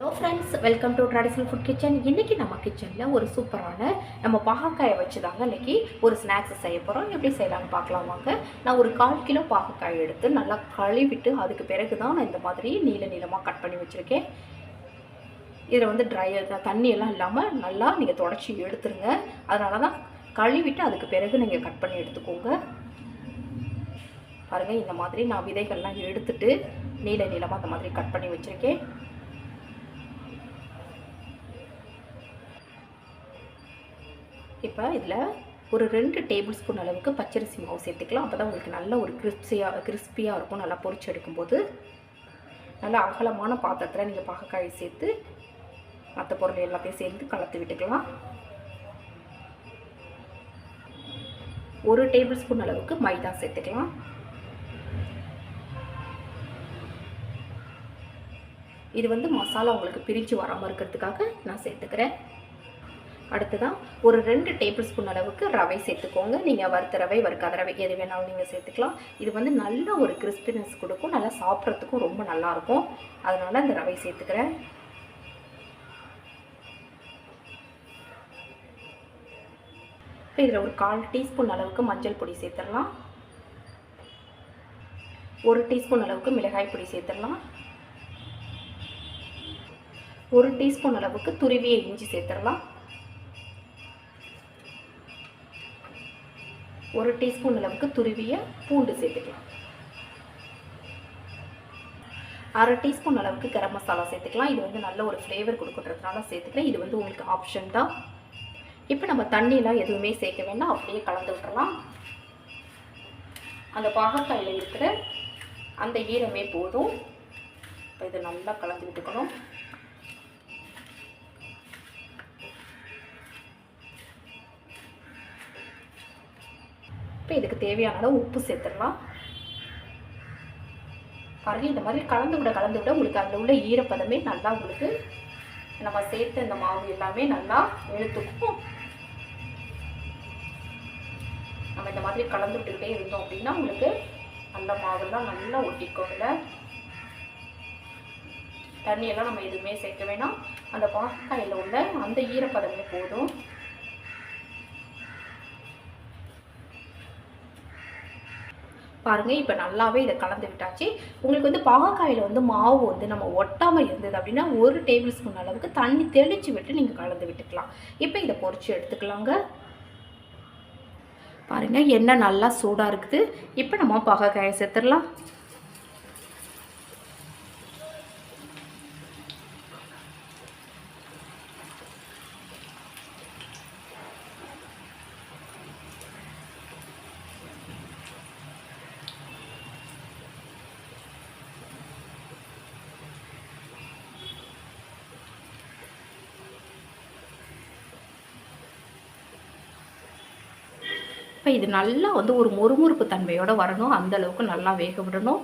Hello friends welcome to traditional food kitchen இன்றைக்கி நம்ம கிச்சனில் ஒரு சூப்பரான நம்ம பாகக்காயை வச்சு தாங்க இன்றைக்கி ஒரு ஸ்நாக்ஸ் செய்ய போகிறோம் எப்படி செய்யலாம்னு பார்க்கலாம் வாங்க. நான் ஒரு கால் கிலோ பாகக்காய் எடுத்து நல்லா கழுவிட்டு அதுக்கு பிறகு தான் நான் இந்த மாதிரி நீள நீளமாக கட் பண்ணி வச்சுருக்கேன். இதில் வந்து ட்ரை தண்ணியெல்லாம் இல்லாமல் நல்லா நீங்கள் தொடச்சி எடுத்துருங்க. அதனால தான் கழுவிட்டு அதுக்கு பிறகு நீங்கள் கட் பண்ணி எடுத்துக்கோங்க. பாருங்கள் இந்த மாதிரி நான் விதைகள்லாம் எடுத்துட்டு நீள நீளமாக அந்த மாதிரி கட் பண்ணி வச்சுருக்கேன். இப்போ இதில் ஒரு ரெண்டு டேபிள் ஸ்பூன் அளவுக்கு பச்சரிசி மாவு சேர்த்துக்கலாம். அப்போ தான் உங்களுக்கு நல்ல ஒரு கிறிஸ்பியாக கிறிஸ்பியாக இருக்கும். நல்லா பொரிச்சு எடுக்கும்போது. நல்லா அகலமான பாத்திரத்தில் நீங்கள் பாகக்காய் சேர்த்து மற்ற பொருள் எல்லாத்தையும் சேர்த்து கலத்து விட்டுக்கலாம். ஒரு டேபிள் ஸ்பூன் அளவுக்கு மைதா சேர்த்துக்கலாம். இது வந்து மசாலா உங்களுக்கு பிரித்து வராமல் இருக்கிறதுக்காக நான் சேர்த்துக்கிறேன். அடுத்ததான் ஒரு ரெண்டு டேபிள் ஸ்பூன் அளவுக்கு ரவை சேர்த்துக்கோங்க. நீங்கள் வறுத்த ரவை வறுக்காத ரவை எது வேணாலும் நீங்கள் சேர்த்துக்கலாம். இது வந்து நல்ல ஒரு கிறிஸ்பினஸ் கொடுக்கும். நல்லா சாப்பிட்றதுக்கும் ரொம்ப நல்லாயிருக்கும் அதனால் அந்த ரவை சேர்த்துக்கிறேன். இப்போ இதில் ஒரு கால் டீஸ்பூன் அளவுக்கு மஞ்சள் பொடி சேர்த்துடலாம். ஒரு டீஸ்பூன் அளவுக்கு மிளகாய் பொடி சேர்த்துடலாம். ஒரு டீஸ்பூன் அளவுக்கு துருவிய இஞ்சி சேர்த்துடலாம். ஒரு டீஸ்பூன் அளவுக்கு துருவிய பூண்டு சேர்த்துக்கலாம். அரை டீஸ்பூன் அளவுக்கு கரம் மசாலா சேர்த்துக்கலாம். இது வந்து நல்ல ஒரு ஃப்ளேவர் கொடுக்குறதுனால சேர்த்துக்கிறேன். இது வந்து உங்களுக்கு ஆப்ஷன் தான். இப்போ நம்ம தண்ணியெலாம் எதுவுமே சேர்க்க வேண்டாம். அப்படியே கலந்து விட்டுறலாம். அந்த பாகக்காயில் இருக்கிற அந்த ஈரமே போதும். இப்போ இதை நல்லா கலந்து விட்டுக்கணும். இப்போ இதுக்கு தேவையான அளவு உப்பு சேர்த்துடலாம். பாருங்கள் இந்த மாதிரி கலந்து விட கலந்து விட உங்களுக்கு அதில் உள்ள ஈரப்பதமே நல்லா உங்களுக்கு நம்ம சேர்த்த இந்த மாவு எல்லாமே நல்லா இழுத்துக்கும் நம்ம இந்த மாதிரி கலந்து விட்டுக்கிட்டே இருந்தோம் அப்படின்னா உங்களுக்கு நல்ல மாவுலாம் நல்லா ஒட்டிக்கும் இல்லை தண்ணியெல்லாம் நம்ம எதுவுமே சேர்க்க வேணாம். அந்த பாகக்காயில் உள்ள அந்த ஈரப்பதமே போதும். பாருங்கள் இப்போ நல்லாவே இதை கலந்து விட்டாச்சு. உங்களுக்கு வந்து பாகக்காயில் வந்து மாவு வந்து நம்ம ஒட்டாமல் இருந்தது அப்படின்னா ஒரு டேபிள் ஸ்பூன் அளவுக்கு தண்ணி தெளித்து விட்டு நீங்கள் கலந்து விட்டுக்கலாம். இப்போ இதை பொறிச்சு எடுத்துக்கலாங்க. பாருங்கள் எண்ணெய் நல்லா சூடாக இருக்குது. இப்போ நம்ம பாகக்காயை சேர்த்துடலாம். இப்போ இது நல்லா வந்து ஒரு மொறுமொறுப்பு தன்மையோடு வரணும். அந்த அளவுக்கு நல்லா வேக விடணும்.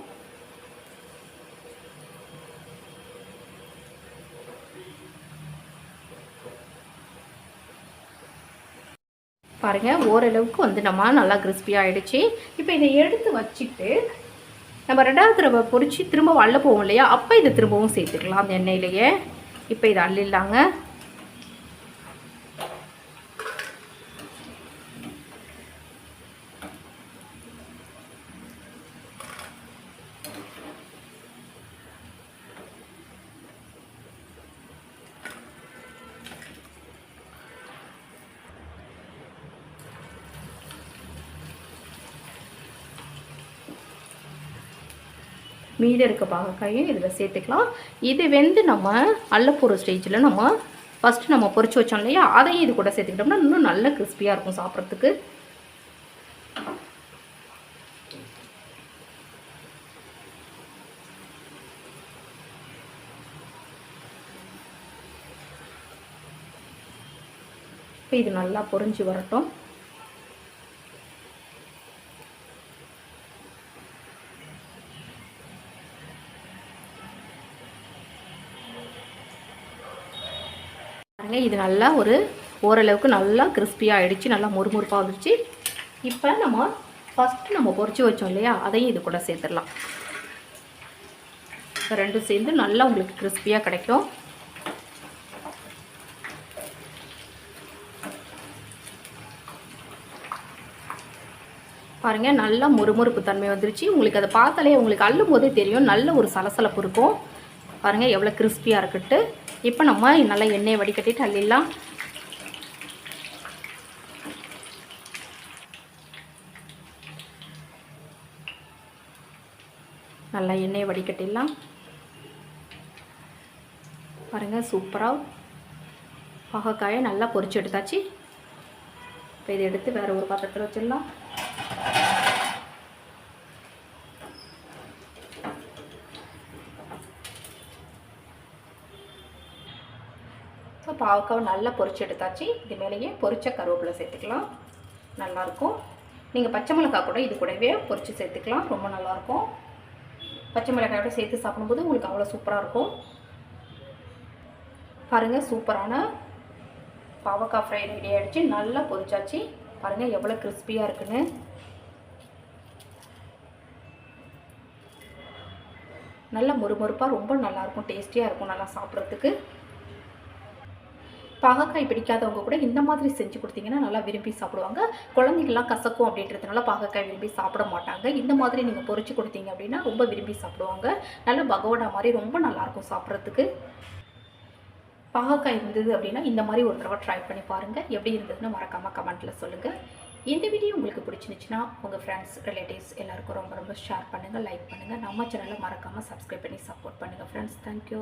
பாருங்கள் ஓரளவுக்கு வந்து நம்ம நல்லா கிறிஸ்பியாக ஆகிடுச்சு இப்போ இதை எடுத்து வச்சுட்டு நம்ம ரெண்டாவது தடவை பொறிச்சு திரும்ப அள்ள போவோம் இல்லையா? அப்போ இதை திரும்பவும் சேர்த்துக்கலாம் அந்த எண்ணெயிலேயே. இப்போ இதை அள்ளிடலாங்க. மீதி இருக்க பாகக்காயும் இதில் சேர்த்துக்கலாம். இது வெந்து நம்ம அல்லப்பூர ஸ்டேஜில் நம்ம ஃபஸ்ட்டு நம்ம பொரிச்சு வச்சோம் இல்லையா? அதையும் இது கூட சேர்த்துக்கிட்டோம்னா இன்னும் நல்ல கிறிஸ்பியாக இருக்கும் சாப்பிட்றதுக்கு. இப்போ இது நல்லா பொறிஞ்சு வரட்டும். பாருங்கள் இது நல்லா ஒரு ஓரளவுக்கு நல்லா கிறிஸ்பியாக ஆகிடுச்சு நல்லா முறுமுறுப்பாக வந்துடுச்சு இப்போ நம்ம ஃபஸ்ட்டு நம்ம பொறிச்சு வச்சோம் இல்லையா அதையும் இது கூட சேர்த்துடலாம். ரெண்டும் சேர்ந்து நல்லா உங்களுக்கு கிறிஸ்பியாக கிடைக்கும். பாருங்கள் நல்லா முறுமுறுப்பு தன்மை வந்துருச்சு. உங்களுக்கு அதை பார்த்தாலே உங்களுக்கு அள்ளும் போதே தெரியும் நல்ல ஒரு சலசலப்பு இருக்கும். பாருங்கள் எவ்வளோ கிறிஸ்பியாக இருக்கட்டு. இப்போ நம்ம நல்லா எண்ணெயை வடிகட்டிட்டு அள்ளிடலாம் நல்லா எண்ணெயை வடிகட்டிடலாம். பாருங்கள் சூப்பராக பாகக்காயை நல்லா பொறிச்சு எடுத்தாச்சு. இப்போ இதை எடுத்து வேறு ஒரு பாத்திரத்தில் வச்சிடலாம். பாவக்காவை நல்லா பொறிச்சு எடுத்தாச்சு. இது மேலேயே பொறிச்ச கருவேப்பிலை சேர்த்துக்கலாம். நல்லாயிருக்கும். நீங்கள் பச்சை மிளகாய் கூட இது கூடவே பொறிச்சு சேர்த்துக்கலாம். ரொம்ப நல்லாயிருக்கும். பச்சை மிளகாயோட சேர்த்து சாப்பிடும்போது உங்களுக்கு அவ்வளோ சூப்பராக இருக்கும். பாருங்கள் சூப்பரான பாவக்காய் ஃப்ரை ரெடி ஆகிடுச்சு நல்லா பொரிச்சாச்சு. பாருங்கள் எவ்வளோ கிறிஸ்பியாக இருக்குன்னு. நல்லா மொறுமொறுப்பாக ரொம்ப நல்லாயிருக்கும். டேஸ்டியாக இருக்கும் நல்லா சாப்பிட்றதுக்கு. பாகக்காய் பிடிக்காதவங்க கூட இந்த மாதிரி செஞ்சு கொடுத்தீங்கன்னா நல்லா விரும்பி சாப்பிடுவாங்க. குழந்தைங்கள்லாம் கசக்கும் அப்படின்றதுனால பாகக்காய் விரும்பி சாப்பிட மாட்டாங்க. இந்த மாதிரி நீங்கள் பொறிச்சு கொடுத்தீங்க அப்படின்னா ரொம்ப விரும்பி சாப்பிடுவாங்க. நல்ல பகோடா மாதிரி ரொம்ப நல்லாயிருக்கும் சாப்பிட்றதுக்கு. பாகக்காய் இருந்தது அப்படின்னா இந்த மாதிரி ஒரு தடவை ட்ரை பண்ணி பாருங்கள் எப்படி இருந்ததுன்னு மறக்காமல் கமெண்ட்டில் சொல்லுங்கள் இந்த வீடியோ உங்களுக்கு பிடிச்சிருந்துச்சுன்னா உங்கள் ஃப்ரெண்ட்ஸ் ரிலேட்டிவ்ஸ் எல்லாருக்கும் ரொம்ப ரொம்ப ஷேர் பண்ணுங்கள் லைக் பண்ணுங்கள் நம்ம சேனலை மறக்காமல் சப்ஸ்கிரைப் பண்ணி சப்போர்ட் பண்ணுங்கள் ஃப்ரெண்ட்ஸ் தேங்க்யூ